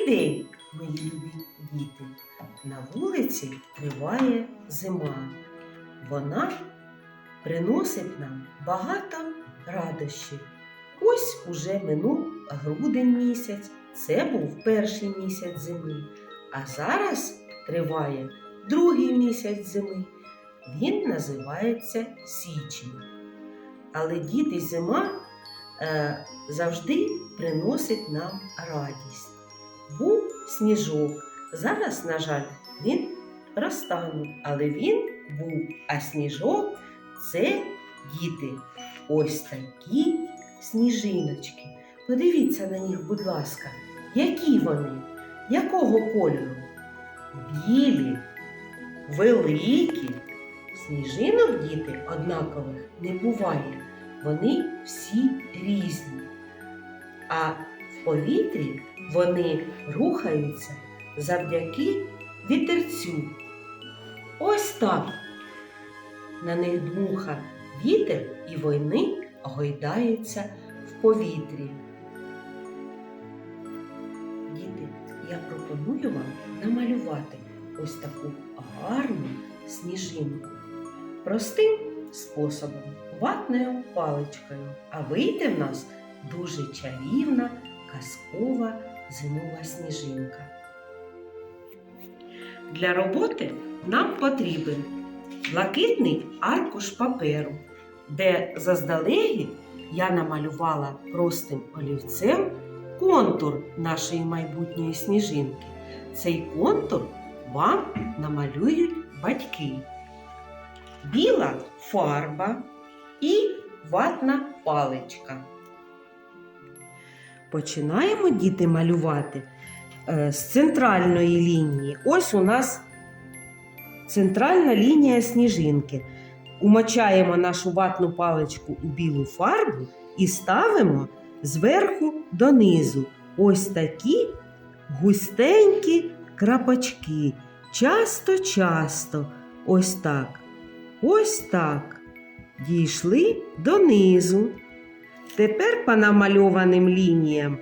Добрий мої любі діти. На вулиці триває зима. Вона приносить нам багато радощів. Ось уже минув грудень місяць, це був перший місяць зими. А зараз триває другий місяць зими. Він називається січень. Але діти зима е, завжди приносить нам радість. Був сніжок. Зараз, на жаль, він розтанув, але він був. А сніжок це діти. Ось такі сніжиночки. Подивіться на них, будь ласка, які вони, якого кольору? Білі, великі. Сніжинок діти однакових не буває. Вони всі різні. А повітрі вони рухаються завдяки вітерцю. Ось так. На них дмуха вітер і вони гойдаються в повітрі. Діти, я пропоную вам намалювати ось таку гарну сніжинку. Простим способом, ватною паличкою. А вийде в нас дуже чарівна, казкова зимова сніжинка. Для роботи нам потрібен блакитний аркуш паперу, де заздалегідь я намалювала простим олівцем контур нашої майбутньої сніжинки. Цей контур вам намалюють батьки. Біла фарба і ватна паличка. Починаємо діти малювати е, з центральної лінії. Ось у нас центральна лінія сніжинки. Умочаємо нашу ватну паличку у білу фарбу і ставимо зверху донизу. Ось такі густенькі крапочки. Часто-часто. Ось так. Ось так. Дійшли донизу. Тепер по намальованим лініям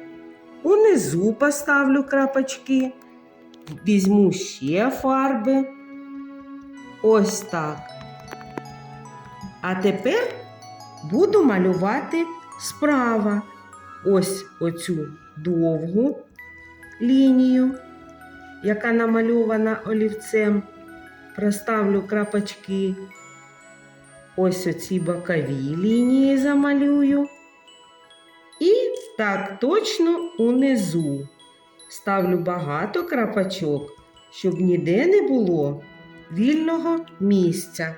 унизу поставлю крапочки, візьму ще фарби. Ось так. А тепер буду малювати справа. Ось оцю довгу лінію, яка намальована олівцем. Проставлю крапочки. Ось оці бокові лінії замалюю. І так точно унизу. Ставлю багато крапачок, щоб ніде не було вільного місця.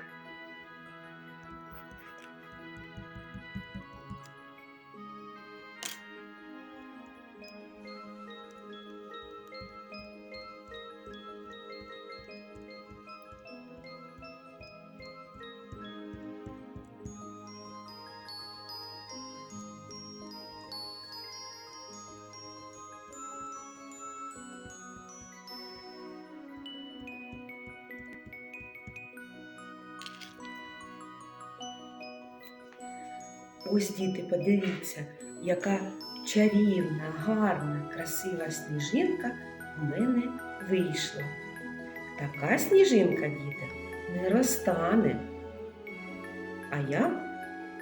Ось, діти, подивіться, яка чарівна, гарна, красива сніжинка в мене вийшла. Така сніжинка, діти, не розтане. А я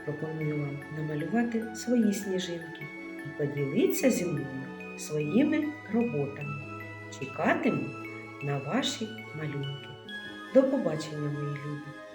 пропоную вам намалювати свої сніжинки і поділитися зі мною своїми роботами. Чекатиму на ваші малюнки. До побачення, мої любі!